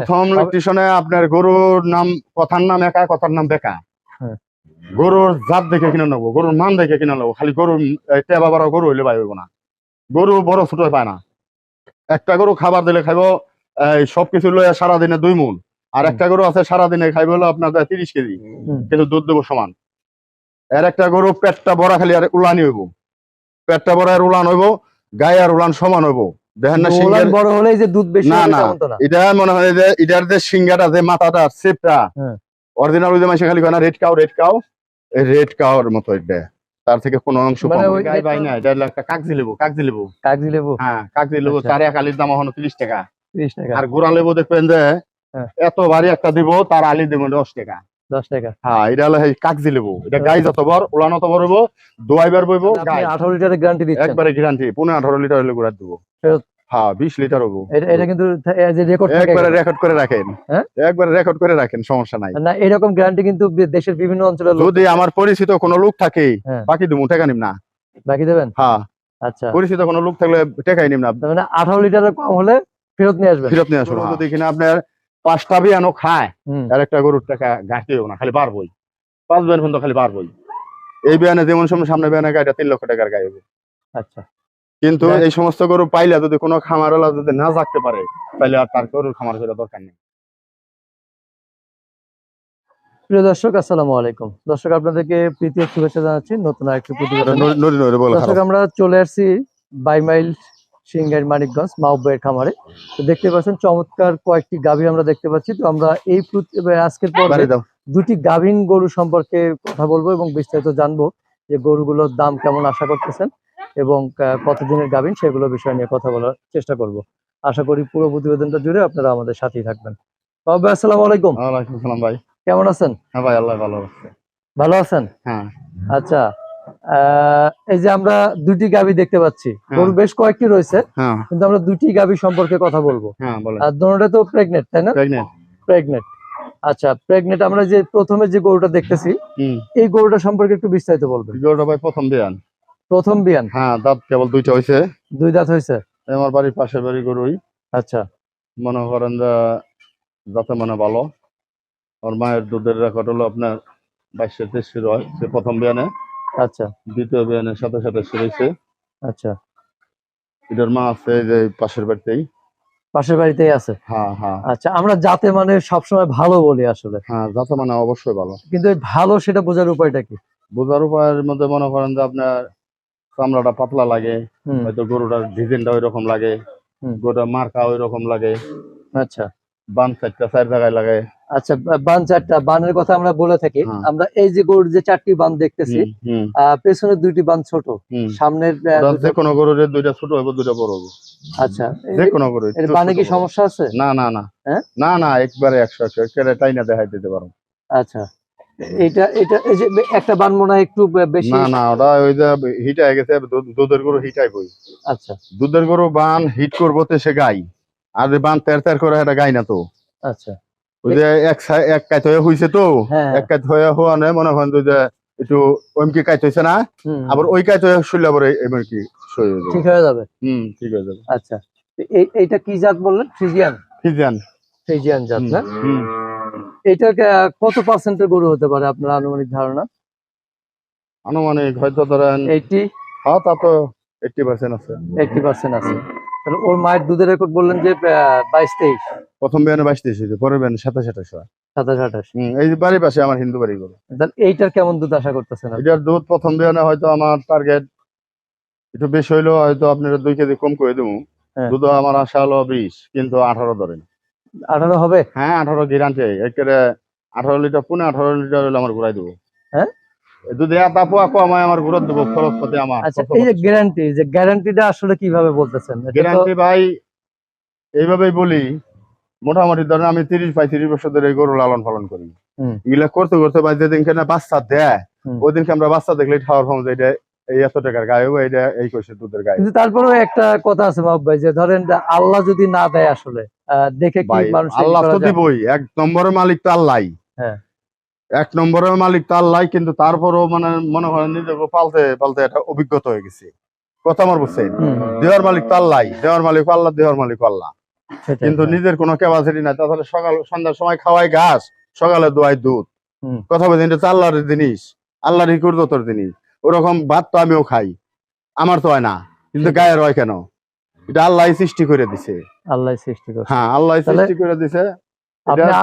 প্রথম ইলেকট্রিশনে আপনার গরুর নাম কথার নাম একা কথার নাম বেকা। হ্যাঁ। গরুর জাত দেখে কিনে নেব গরুর মান দেখে কিনে নেব খালি গরু টেবা বারো গরু হইলে পাইব না। গরু বড় ছোট পায় না। একটা গরু খাবার দিলে খাইব এই সবকিছু লইয়া সারাদিনে দুই মূল। আর একটা গরু আছে সারাদিনে খাইব হলো আপনার তিরিশ কেজি। কিন্তু দুধ দেবো সমান। এর একটা গরু পেটটা বড়া খালি আর উলানি হইব। পেটটা বড়া আর উলান হইব গায়ে আর উলান সমান হইব। দেখেন না ওলান বড় হলেই যে দুধ বেশি না, না। এটা মনে হয় যে এটার যে সিঙ্গাটা যে মাথাটা সেপটা। অরিজিনাল ওই যে মাসে খালি না red cow red cow red কাউর মতো এটা তার থেকে কোনো অংশ মানে না। গাই red না এটা একটা কাগজি লেবু কাগজি লেবু কাগজি লেবু হ্যাঁ কাগজি লেবু আচ্ছা। তার এক আলির দাম এখন টাকা আর গোড়া লেবু দেখবেন যে হ্যাঁ। এত ভারী একটা দিব তার আলি দেবো দশ টাকা দশ টাকা। হ্যাঁ এটা হলো লেবু। এটা গাই যত বড় উলান অত বড় হইব দোয়াইবার বইব আপনি লিটারের গ্যারান্টি দিচ্ছেন। একবারে গ্যারান্টি লিটার হলে গুড়া দেবো। হ্যাঁ লিটার হব। এটা এটা কিন্তু থা- এই যে রেকর্ড একবারে রেকর্ড করে রাখেন। হ্যাঁ? একবারে রেকর্ড করে রাখেন সমস্যা নাই। না এরকম গ্যারান্টি কিন্তু দেশের বিভিন্ন অঞ্চলে যদি আমার পরিচিত কোনো লোক থাকে হ্যাঁ। বাকি দিব টাকা নিম না। বাকি দেবেন? হ্যাঁ। আচ্ছা। পরিচিত কোনো লোক থাকলে টাকাই নিম না। মানে আঠারো লিটারের কম হলে ফেরত নিয়ে আসবেন। ফেরত নিয়ে আসব যদি কিনা আপনার পাঁচটা বিয়ানো খায় আর একটা গরুর টাকা ঘাটতে না খালি বাড়বই পাঁচ বিয়ান পর্যন্ত খালি বাড়বই এই বিয়ানে যেমন সময় সামনে বিয়ানে গাড়িটা তিন লক্ষ টাকার গায়ে হবে। আচ্ছা। কিন্তু এই সমস্ত গরু পাইলে যদি কোনো খামারওয়ালা যদি না থাকতে পারে তাহলে আর তার গরুর খামার করে দরকার নেই। প্রিয় দর্শক আসসালামু আলাইকুম। দর্শক আপনাদেরকে প্রীতি শুভেচ্ছা জানাচ্ছি। নতুন আরেকটি দর্শক আমরা চলে আসছি বাইমাইল সিংহের মানিকগঞ্জ মাহবের খামারে। তো দেখতে পাচ্ছেন চমৎকার কয়েকটি গাভী আমরা দেখতে পাচ্ছি। তো আমরা এই আজকের পর্বে বাড়ি দুটি গাভীন গরু সম্পর্কে কথা বলব এবং বিস্তারিত জানব যে গরুগুলোর দাম কেমন আশা করতেছেন এবং কতদিনের গাভীন সেগুলো বিষয় নিয়ে কথা বলার চেষ্টা করব। আশা করি পুরো প্রতিবেদনটা জুড়ে আপনারা আমাদের সাথেই থাকবেন। বাবা আসসালামু আলাইকুম। ওয়ালাইকুম সালাম ভাই। কেমন আছেন? হ্যাঁ ভাই আল্লাহ ভালো রাখছে। ভালো আছেন? হ্যাঁ। আচ্ছা এই যে আমরা দুটি গাভী দেখতে পাচ্ছি। হ্যাঁ। গরু বেশ কয়েকটি রয়েছে হ্যাঁ। কিন্তু আমরা দুটি গাভী সম্পর্কে কথা বলব। হ্যাঁ আর দুটোটা তো প্রেগনেন্ট তাই না? প্রেগনেন্ট আচ্ছা প্রেগনেন্ট আমরা যে প্রথমে যে গরুটা দেখতেছি এই গরুটা সম্পর্কে একটু বিস্তারিত বলবেন। গরুটা ভাই প্রথম বিয়ান। প্রথম বিয়ান? হ্যাঁ দাঁত কেবল দুইটা হয়েছে দুই দাঁত হয়েছে আমার বাড়ির পাশের বাড়ি গরুই। আচ্ছা। মনে করেন যে যাতে মানে ভালো। ওর মায়ের দুধের রেকর্ড হলো আপনার বাইশে তেইশে রয় সে প্রথম বিয়ানে। আচ্ছা। দ্বিতীয় বিয়ানের সাথে সাথে সেরেছে আচ্ছা। এটার মা আছে এই যে পাশের বাড়িতেই। পাশের বাড়িতেই আছে? হ্যাঁ হ্যাঁ। আচ্ছা আমরা যাতে মানে সবসময় ভালো বলি আসলে। হ্যাঁ যাতে মানে অবশ্যই ভালো। কিন্তু এই ভালো সেটা বোঝার উপায়টা কি? বোঝার উপায়ের মধ্যে মনে করেন যে আপনার চামড়াটা পাতলা লাগে হয়তো গরুটার ডিজাইনটা ওই রকম লাগে হুম। গরুটার মার্কা ওই রকম লাগে। আচ্ছা। বান চারটা চার জায়গায় লাগে। আচ্ছা বান চারটা বানের কথা আমরা বলে থাকি। হ্যাঁ। আমরা এই যে গরুর যে চারটি বান দেখতেছি পেছনের দুইটি বান ছোট। সামনের আহ, ওটা দুটো- যে কোনো গরুর দুইটা ছোট হবে দুইটা বড় হবে আচ্ছা যে কোনো গরু এর বানে কি সমস্যা আছে? না না না। হ্যাঁ? না না একবারে তাই না দেখাই দিতে পারো। আচ্ছা এটা এটা এই যে একটা বান মনে হয় একটু বেশি। না না ওটা ওই যে হিট হয়ে গেছে দুধের গরু হিট আচ্ছা। দুধের গরু বান হিট করব তো সে গাই। আর বান তের তের করে এটা গাই না তো। আচ্ছা। ওই যে এক এক কাইত হয়ে হইছে তো হ্যাঁ। এক কাইত হয়ে হওয়া মনে হয় যে একটু কাইত হইছে না আবার ওই কাইত হয়ে শুনলে আবার এবার কি সই যাবে। ঠিক হয়ে যাবে। হুম ঠিক হয়ে যাবে। আচ্ছা এইটা কি জাত বললেন? ফ্রিজিয়ান? ফিজান ফ্রিজিয়ান জাত না? হুম এটা কত পার্সেন্টের গরু হতে পারে আপনার আনুমানিক ধারণা? আনুমানিক হয়তো ধরেন হ্যাঁ তা তো আছে। এইটি পার্সেন্ট আছে। তাহলে ওর মায়ের দুধের রেকর্ড বললেন যে বাইশ তেইশ। প্রথম বিয়ানে বাইশ দিয়েছে পরের বিয়ানে সাতাশ আঠাশ হয়। সাতাশ আঠাশ। এই যে বাড়ির পাশে আমার হিন্দু বাড়ি তাহলে এইটার কেমন দুধ আশা করতেছেন? এটার দুধ প্রথম বিয়ানে হয়তো আমার টার্গেট একটু বেশি হইলেও হয়তো আপনার দুই কেজি কম করে দেবো। হ্যাঁ। দুধ আমার আশা হলো বিশ কিন্তু আঠারো ধরেন। আঠারো হবে? হ্যাঁ আঠারো গ্যারান্টি একেবারে আঠারো লিটার পুনে আঠারো লিটার হলে আমার ঘুরাই দেবো। হ্যাঁ? যদি আমার ঘুরাত দেবো খরচ পাতি আমার আচ্ছা এই যে গ্যারান্টি যে গ্যারান্টিটা আসলে কীভাবে বলতেছেন? গ্যারান্টি ভাই এইভাবেই বলি মোটামুটি ধরেন আমি তিরিশ বাই তিরিশ বছর ধরে গরু লালন পালন করি। এগুলা করতে করতে ভাই যেদিনকে না বাচ্চা দেয়। দিনকে আমরা বাচ্চা দেখলে খাওয়ার ফর্ম যে এটা এই এত টাকার গায়ে এটা এই দুধের গায়ে। কিন্তু তারপরেও একটা কথা আছে ভাই যে ধরেন আল্লাহ যদি না দেয় আসলে দেখে কি মানুষ আল্লাহ তো দিবই এক নম্বরের মালিক তো আল্লাহ হ্যাঁ। এক নম্বরের মালিক তো আল্লাহ কিন্তু তারপরও মানে মনে হয় নিজেকে পালতে পালতে একটা অভিজ্ঞতা হয়ে গেছে। কথা আমার বুঝছেন? দেওয়ার মালিক তো আল্লাহ দেওয়ার মালিক আল্লাহ দেওয়ার মালিক আল্লাহ। কিন্তু। নিজের কোনো ক্যাপাসিটি নাই। তাহলে সকাল সন্ধ্যার সময় খাওয়াই ঘাস সকালে দোয়াই দুধ। কথা বলছি এটা আল্লাহর জিনিস। আল্লাহর কুরদতর জিনিস। ওরকম ভাত তো আমিও খাই। আমার তো হয় না। কিন্তু গায়ের হয় কেন? এটা আল্লাহ সৃষ্টি করে দিছে। আল্লাহ সৃষ্টি করছে। হ্যাঁ আল্লাহ সৃষ্টি করে দিছে।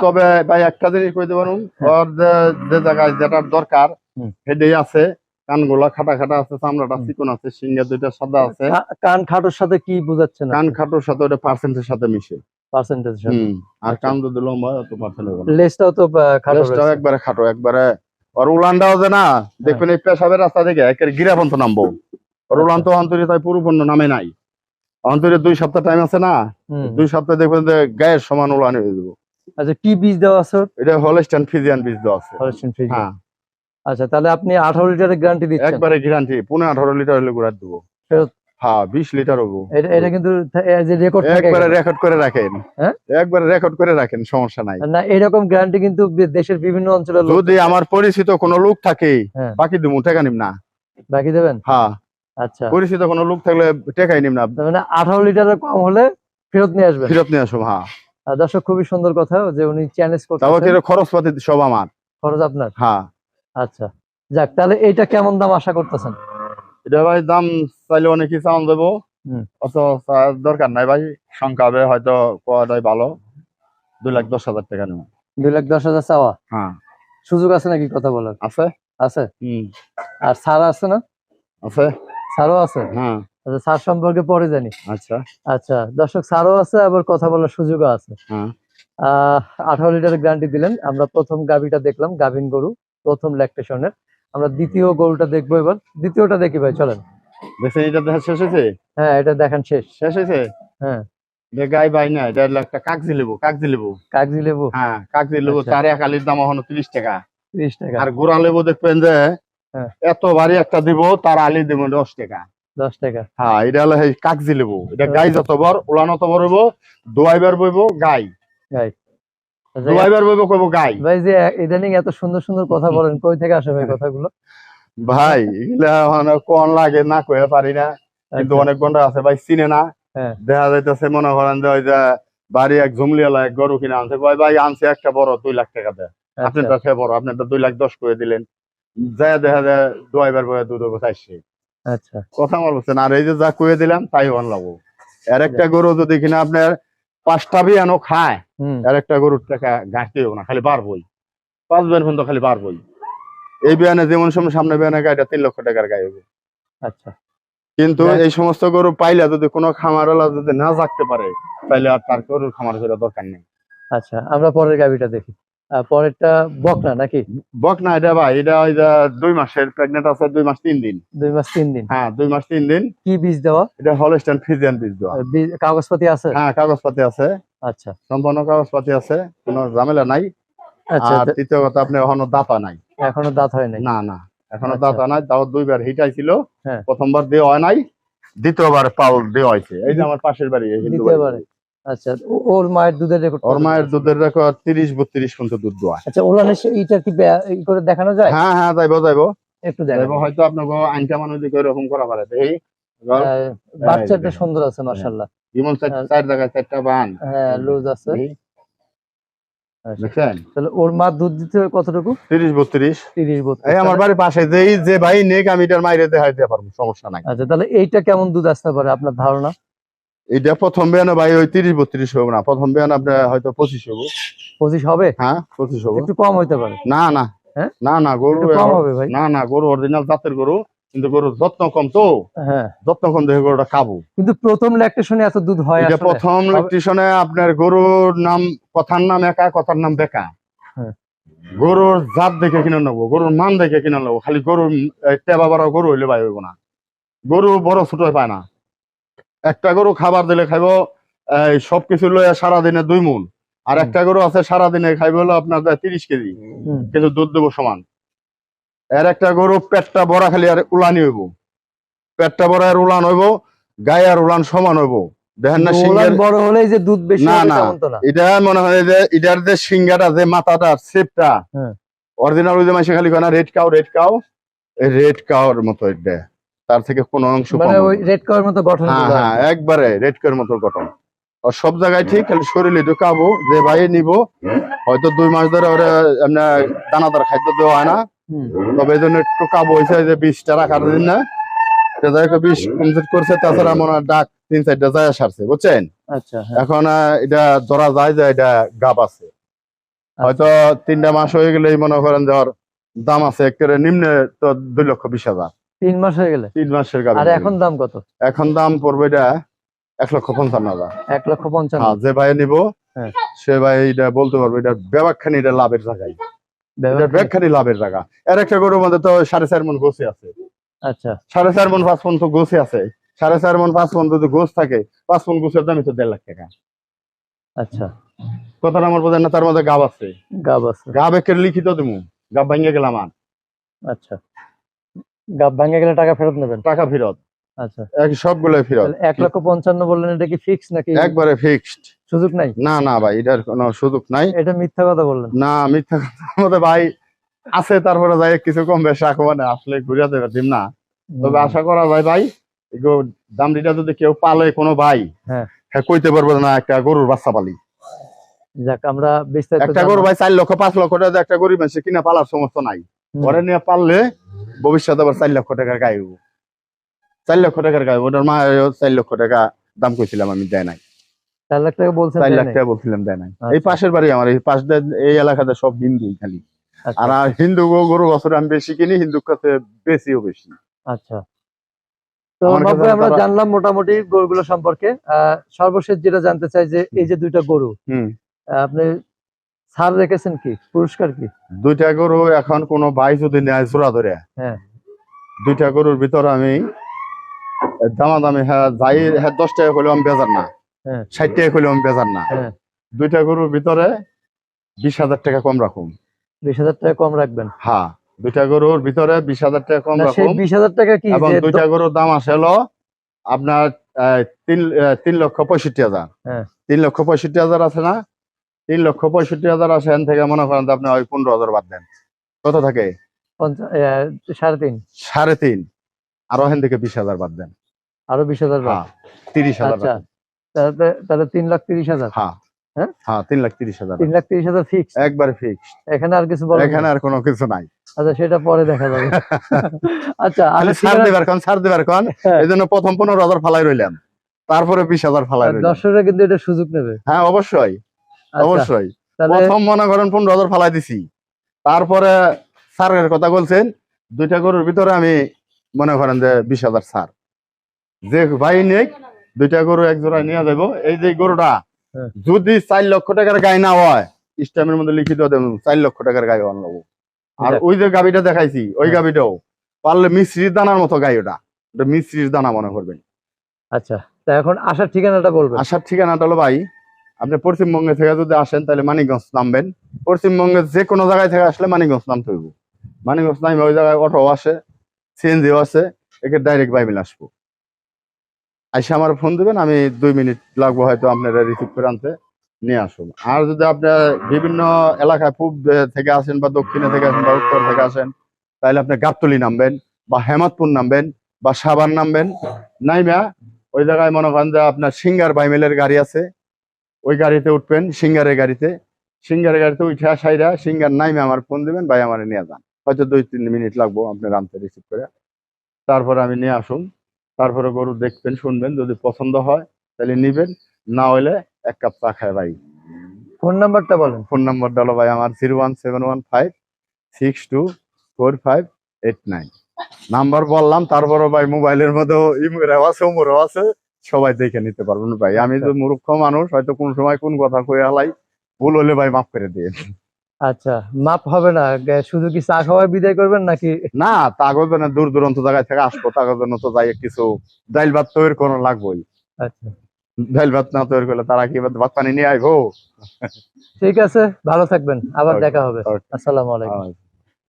তবে ভাই একটা জিনিস কইতে পারুন হ্যাঁ। যে জায়গায় যেটার দরকার। সেটাই আছে। কানগুলা খাটা খাটা আছে চামড়াটা। চিকন আছে সিঙ্গা দুইটা সাদা আছে। কান খাটোর সাথে কি বুঝাচ্ছেন কান খাটোর সাথে ওটা পার্সেন্টের সাথে মিশে। পার্সেন্টেজ সাথে? আর আচ্ছা। কান যদি লম্বা তো পার্সেন্ট। লেজটাও তো খাটো লেজটাও একবারে খাটো একবারে আর উলানটাও যে না দেখবেন এই পেশাবের রাস্তা থেকে একের গিরাপন্ত নামবো। আর উলান তো অন্তরে তাই পরিপূর্ণ নামে নাই। অন্তরে দুই সপ্তাহ টাইম আছে না দুই সপ্তাহ দেখবেন যে গায়ের সমান উলান হয়ে যাব। আচ্ছা কি বীজ দেওয়া আছে এটা হলস্টান ফিজিয়ান বীজ দেওয়া আছে। Holstein Friesian। আচ্ছা তাহলে আপনি আঠারো লিটারের গ্যারান্টি দিচ্ছেন। একবারে গ্যারান্টি পনেরো আঠারো লিটার হলে গুড়ার দেবো। হ্যাঁ বিশ লিটার হব এটা কিন্তু রেকর্ড একবারে রেকর্ড করে রাখেন। হ্যাঁ? একবারে রেকর্ড করে রাখেন সমস্যা নাই। না এরকম গ্যারান্টি কিন্তু দেশের বিভিন্ন যদি আমার পরিচিত কোনো লোক থাকে হ্যাঁ। বাকি দিমু টাকা নিম না। বাকি দেবেন? হ্যাঁ। আচ্ছা। পরিচিত কোনো লোক থাকলে টাকাই নিম না। মানে আঠারো লিটারের কম হলে ফেরত নিয়ে আসবেন? ফেরত নিয়ে আসুন হ্যাঁ। দর্শক খুবই সুন্দর কথা যে উনি চ্যালেঞ্জ তাও খরচ পাতি সব আমার? খরচ আপনার? হ্যাঁ। আচ্ছা যাক তাহলে এইটা কেমন দাম আশা করতেছেন? এটা ভাই দাম চাইলে অনেকই চাউন দেবো। হুম। অত চাওয়ার দরকার নাই ভাই সংখ্যা হবে হয়তো কোয়াটাই ভালো। দুই লাখ দশ হাজার টাকা নেব। দুই লাখ দশ হাজার চাওয়া? হ্যাঁ। সুযোগ আছে নাকি কথা বলার? আছে? আছে? হুম। আর ছাড় আছে না? আছে। ছাড়ও আছে? হ্যাঁ। আচ্ছা ছাড় সম্পর্কে পরে জানি। আচ্ছা। আচ্ছা দর্শক ছাড়ও আছে আবার কথা বলার সুযোগও আছে। হ্যাঁ। আঠারো লিটারের গ্যারান্টি দিলেন। আমরা প্রথম গাবিটা দেখলাম গাভিন গরু। প্রথম ল্যাকটেশনের আমরা দ্বিতীয় গরুটা দেখব এবার। দ্বিতীয়টা দেখি ভাই চলেন। দেখছেন এটা দেখা শেষ হয়েছে? হ্যাঁ এটা দেখান শেষ। শেষ হয়েছে? হ্যাঁ। এটা গাই ভাই না এটা একটা কাগজি লেবু কাগজি লেবু কাগজি লেবু হ্যাঁ কাগজি লেবু আচ্ছা। তার এক আলির দাম এখন তিরিশ টাকা। তিরিশ টাকা। আর গোড়া লেবু দেখবেন যে হ্যাঁ। এত ভারী একটা দিব তার আলি দিব দশ টাকা। দশ টাকা। হ্যাঁ এটা হলো কাগজি লেবু এটা আচ্ছা। গাই যত উলান অত বড় হইব দোয়াইবার বইব গাই আচ্ছা, দোয়াইবার বইব কইব গাই। ভাই যে ইদানিং এত সুন্দর সুন্দর কথা বলেন কই থেকে আসে ভাই কথাগুলো? ভাই এগুলা মানে কোন লাগে না কয়ে পারি না। কিন্তু আচ্ছা, অনেক গন্ডা আছে ভাই চিনে না। হ্যাঁ। দেখা যাইতেছে মনে করেন যে ওই যে বাড়ি এক এক গরু কিনে আনছে কয় ভাই আনছে একটা বড় দুই লাখ টাকা দেয় আচ্ছা, আপনারটা সে বড় আপনারটা দুই লাখ দশ করে দিলেন। যায় দেখা যায় ড্রাইভার বয়ে দুধ চাইছে আচ্ছা। কথা বলছেন আর এই যে যা কয়ে দিলাম তাই আনলাম আর একটা গরু যদি কিনা আপনার পাঁচটা বিয়ানো খায়। আর একটা গরুর টাকা হবে না খালি বাড়বই পাঁচ বিয়ান পর্যন্ত খালি বাড়বই এই বিয়ানে যেমন সময় সামনে বিয়ানে গাড়িটা তিন লক্ষ টাকার গায়ে হবে। আচ্ছা। কিন্তু এই সমস্ত গরু পাইলে যদি কোনো খামারওয়ালা যদি না জাগতে পারে তাহলে আর তার গরুর খামার করার দরকার নেই। আচ্ছা আমরা পরের গাবিটা দেখি। পরেরটা বকনা নাকি? বক না এটা ভাই এটা ওই দুই মাসের প্রেগনেন্ট আছে দুই মাস তিন দিন। দুই মাস তিন দিন। হ্যাঁ দুই মাস তিন দিন। কি বীজ দেওয়া? এটা হলস্টাইন ফিজিয়ান বীজ দেওয়া। কাগজপাতি আছে? হ্যাঁ কাগজপাতি আছে। আচ্ছা। সম্পূর্ণ কাগজপাতি আছে কোনো ঝামেলা নাই। আচ্ছা আর দ্বিতীয় কথা আপনি এখনও দাতা নাই। এখনও দাঁত হয় নাই? না না এখনও আচ্ছা। দাতা নাই। তাও দুইবার হিটাইছিল। হ্যাঁ। প্রথমবার দেওয়া হয় নাই দ্বিতীয়বার পাল দেওয়া হয়েছে। এই যে আমার পাশের বাড়ি হিন্দু বাড়ি। আচ্ছা ওর মায়ের দুধের রেকর্ড ওর মায়ের দুধের রেকর্ড পর্যন্ত দুধ দোয়া আচ্ছা সে- কি করে দেখানো যায়? হ্যাঁ হ্যাঁ যাইবো যাইবো। একটু দেখাবো হয়তো আপনাকে আইনটা মানুষ দিকে এরকম করা পারে। এই বাচ্চাটা সুন্দর আছে মার্শাল্লাহ যেমন চার হ্যাঁ। জায়গায় চারটা বান। হ্যাঁ লুজ আছে। আচ্ছা। দেখছেন? তাহলে ওর মা দুধ দিতে কতটুকু? তিরিশ বত্রিশ। তিরিশ বত্রিশ এই আমার বাড়ির পাশে যেই যে ভাই নেক আমি এটার মাইরে দেখাই দিতে পারব সমস্যা নাই। আচ্ছা তাহলে এইটা কেমন দুধ আসতে পারে আপনার ধারণা? এটা প্রথম বেয়ানো ভাই ওই তিরিশ বত্রিশ হবে না। প্রথম বেয়ান আপনার হয়তো পঁচিশ হব পঁচিশ হবে? হ্যাঁ পঁচিশ হব একটু কম হইতে পারে। না না। হ্যাঁ? না না গরু একটু কম হবে ভাই। না না গরু অরিজিনাল জাতের গরু কিন্তু গরুর যত্ন কম তো। হ্যাঁ। যত্ন কম দেখে গরুটা খাব। কিন্তু প্রথম ল্যাকটেশনে এত দুধ হয় এটা প্রথম আপনার গরুর নাম কথার নাম একা কথার নাম বেকা। হ্যাঁ। গরুর জাত দেখে কিনে নেব গরুর মান দেখে কিনে নেব। খালি গরুর টেবা বাড়া গরু হইলে ভাই হইব না। গরু বড় ছোট পায় না। একটা গরু খাবার দিলে খাইব সবকিছু লইয়া সারাদিনে দুই মূল। আর একটা গরু আছে সারাদিনে খাইব হলো আপনার তিরিশ কেজি। কিন্তু দুধ দেবো সমান। এর একটা গরু পেটটা বড়া খালি আর উলানি হইব। পেটটা বড়া আর উলান হইব গায়ে আর উলান সমান হইব। দেখেন না বড় হলেই যে দুধ বেশি না, না। না। এটা মনে হয় যে এটার যে সিঙ্গাটা যে মাথাটা হ্যাঁ। অরিজিনাল ওই যে মাসে খালি কেনা red cow red cow red কাউর মতো এটা। তার থেকে কোন অংশ মানে ওই রেড কালার মতো গঠন হ্যাঁ হ্যাঁ একবারে রেড কাউর মতো গঠন। আর সব জায়গায় ঠিক খালি শরীরে একটু কাবো যে ভাই নিব হয়তো দুই মাস ধরে ওরা এমনি দানাদার খাদ্য দেওয়া হয় না। তবে এই জন্য একটু কাবো হয়েছে যে বিষটা রাখার যাই হোক বিষ কমপ্লিট করছে তাছাড়া মনে হয় ডাক তিন চারটা যায় সারছে বুঝছেন? আচ্ছা হ্যাঁ। এখন এটা ধরা যায় যে এটা গাব আছে। হয়তো তিনটা মাস হয়ে গেলেই মনে করেন যে দাম আছে একেবারে নিম্নে তো দুই লক্ষ বিশ হাজার। তিন মাস হয়ে গেলে। তিন মাসের গাবি আর এখন দাম কত? এখন দাম পড়বে এটা এক লক্ষ পঞ্চান্ন হাজার। এক লক্ষ পঞ্চান্ন। হ্যাঁ, যে ভাই নিব হ্যাঁ। সে ভাই এটা বলতে পারবে এটা ব্যাপারখানি এটা লাভের জায়গায়। লাভের জায়গা। এর একটা গরুর মধ্যে তো সাড়ে চার মন গোছে আছে। আচ্ছা। সাড়ে চার মন পাঁচ মন তো গোছে আছে। সাড়ে চার মন পাঁচ মন যদি গোছ থাকে পাঁচ মন গোছের দামই তো দেড় লাখ টাকা। আচ্ছা। কথাটা আমার বোঝেন না তার মধ্যে গাব আছে। গাব আছে। গাব একের লিখিত দেবো গাব ভাঙিয়ে গেলাম আর। আচ্ছা। গাব ভাঙে গেলে টাকা ফেরত নেবেন? টাকা ফেরত। আচ্ছা। এক সবগুলো ফেরত। এক লক্ষ পঞ্চান্ন বললেন এটা কি ফিক্স নাকি? একবারে ফিক্সড সুযোগ নাই? না না ভাই এটার কোনো সুযোগ নাই। এটা মিথ্যা কথা বললেন। না মিথ্যা কথার মধ্যে ভাই আছে তারপরে যাই কিছু কম বেশি রাখব মানে আসলে দেবে দিম না। তবে আশা করা যায় ভাই এগো দামড়িটা যদি কেউ পালে কোনো ভাই হ্যাঁ। হ্যাঁ কইতে পারব না একটা গরুর বাচ্চা পালি। যাক আমরা বিস্তারিত একটা গরু ভাই চার লক্ষ পাঁচ লক্ষ টাকা একটা গরিব মানুষ কিনা পালার সমস্ত নাই। পরে নিয়ে পারলে ভবিষ্যতে আবার চার লক্ষ টাকার গায়ে হইবো। চার লক্ষ টাকার গায়ে ওটার মা চার লক্ষ টাকা দাম কইছিলাম আমি দেয় নাই। চার লাখ টাকা বলছেন চার লাখ টাকা বলছিলাম দেয় নাই। আচ্ছা। এই পাশের বাড়ি আমার এই পাশ এই এলাকাতে সব হিন্দুই খালি। আচ্ছা, আর হিন্দু গরু বছরে আমি বেশি কিনি হিন্দুর কাছে বেশিও বেশি। আচ্ছা। তো আমার জানলাম মোটামুটি গরুগুলো সম্পর্কে। সর্বশেষ যেটা জানতে চাই যে এই যে দুইটা গরু আপনি ছাড় রেখেছেন কি? পুরস্কার কি? দুইটা গরু এখন কোন ভাই যদি নেয় জোড়া ধরে। হ্যাঁ। দুইটা গরুর ভিতরে আমি দামাদামি হ্যাঁ যাই হ্যাঁ দশ টাকা হলেও আমি বেজার না। হ্যাঁ। ষাট টাকা হলেও আমি বেজার না। দুইটা গরুর ভিতরে বিশ হাজার টাকা কম রাখুন। বিশ হাজার টাকা কম রাখবেন? হ্যাঁ দুইটা গরুর ভিতরে বিশ হাজার টাকা কম রাখুন। বিশ হাজার টাকা কি? এবং দুইটা গরুর দাম আসে হলো আপনার তিন তিন লক্ষ পঁয়ষট্টি হাজার। তিন লক্ষ পঁয়ষট্টি হাজার আছে না? তিন লক্ষ পঁয়ষট্টি হাজার আসে এখান থেকে মনে করেন আপনি ওই পনেরো হাজার বাদ দেন। কত থাকে? সাড়ে তিন। সাড়ে তিন। আরও এখান থেকে বিশ হাজার বাদ দেন। আরও বিশ হাজার হ্যাঁ তিরিশ হাজার তাহলে তিন লাখ তিরিশ হাজার। হ্যাঁ। হ্যাঁ? হ্যাঁ তিন লাখ তিরিশ হাজার। তিন লাখ তিরিশ হাজার ফিক্স একবারে ফিক্স এখানে আর কিছু এখানে আর কোনো কিছু নাই। আচ্ছা সেটা পরে দেখা যাবে। আচ্ছা ছাড় দেবার ছাড় দেবার হ্যাঁ। এই জন্য প্রথম পনেরো হাজার ফালাই রইলাম। তারপরে বিশ হাজার ফালাই দর্শকরা কিন্তু এটা সুযোগ নেবে। হ্যাঁ অবশ্যই। অবশ্যই। তাহলে প্রথম মনে করেন পনেরো হাজার ফালাই দিছি। তারপরে স্যারের কথা বলছেন দুইটা গরুর ভিতরে আমি মনে করেন যে বিশ হাজার সার যে ভাই নেই দুইটা গরু এক জোড়ায় নিয়ে যাব এই যে গরুটা হ্যাঁ। যদি চার লক্ষ টাকার গায়ে না হয় স্ট্যাম্পের মধ্যে লিখিত দেব চার লক্ষ টাকার গায়ে আনব। আর ওই যে গাবিটা দেখাইছি ওই হ্যাঁ। গাবিটাও পারলে মিশ্রির দানার মতো গাই ওটা। ওটা মিশ্রির দানা মনে করবেন। আচ্ছা তা এখন আসার ঠিকানাটা বলবেন। আসার ঠিকানাটা হলো ভাই আপনি পশ্চিমবঙ্গে থেকে যদি আসেন, তাহলে মানিকগঞ্জ নামবেন। পশ্চিমবঙ্গের যে কোনো জায়গায় থেকে আসলে মানিকগঞ্জ নামতে হইব। মানিকগঞ্জ নামে ওই জায়গায় অটো আসে, সিএনজিও আছে, একে ডাইরেক্ট বাইমিল আসব। আইসে আমার ফোন দিবেন, আমি দুই মিনিট লাগবো হয়তো আপনারা রিসিভ করে আনতে, নিয়ে আসুন। আর যদি আপনার বিভিন্ন এলাকায় পূব থেকে আসেন বা দক্ষিণে থেকে আসেন বা উত্তর থেকে আসেন, তাহলে আপনি গাবতলি নামবেন বা হেমাদপুর নামবেন বা সাবান নামবেন। নাইমা, ওই জায়গায় মনে করেন যে আপনার সিঙ্গার বাইমেলের গাড়ি আছে ওই গাড়িতে উঠবেন সিঙ্গারের গাড়িতে। সিঙ্গারের গাড়িতে উঠে আসাইরা সিঙ্গার নাইমে আমার ফোন দিবেন ভাই আমার নিয়ে যান। হয়তো দুই তিন মিনিট লাগবো আপনার আনতে রিসিভ করে। তারপরে আমি নিয়ে আসুন। তারপরে গরু দেখবেন শুনবেন যদি পছন্দ হয় তাহলে নিবেন না হলে এক কাপ চা খায় ভাই। ফোন নাম্বারটা বলেন। ফোন নাম্বারটা হলো ভাই আমার zero one seven one five six two four five eight nine number বললাম তারপরে ভাই মোবাইলের মধ্যেও ইমোরাও আছে উমরাও আছে। সবাই দেখে নিতে পারবেন ভাই। আমি তো মূর্খ মানুষ হয়তো কোন সময় কোন কথা কয়ে হালাই ভুল হলে ভাই মাফ করে দিয়ে আচ্ছা মাপ হবে না। শুধু কি চা খাওয়ায় বিদায় করবেন নাকি? না তাগজ না দূর দূরান্ত জায়গায় থেকে আসব। তাগজ জন্য তো যাই কিছু ডাইল ভাত তৈরি করা লাগবোই। আচ্ছা। ডাইল ভাত না তৈরি করলে তারা কি ভাত পানি নিয়ে আইবো? ঠিক আছে ভালো থাকবেন। আবার দেখা হবে. আসসালামু আলাইকুম।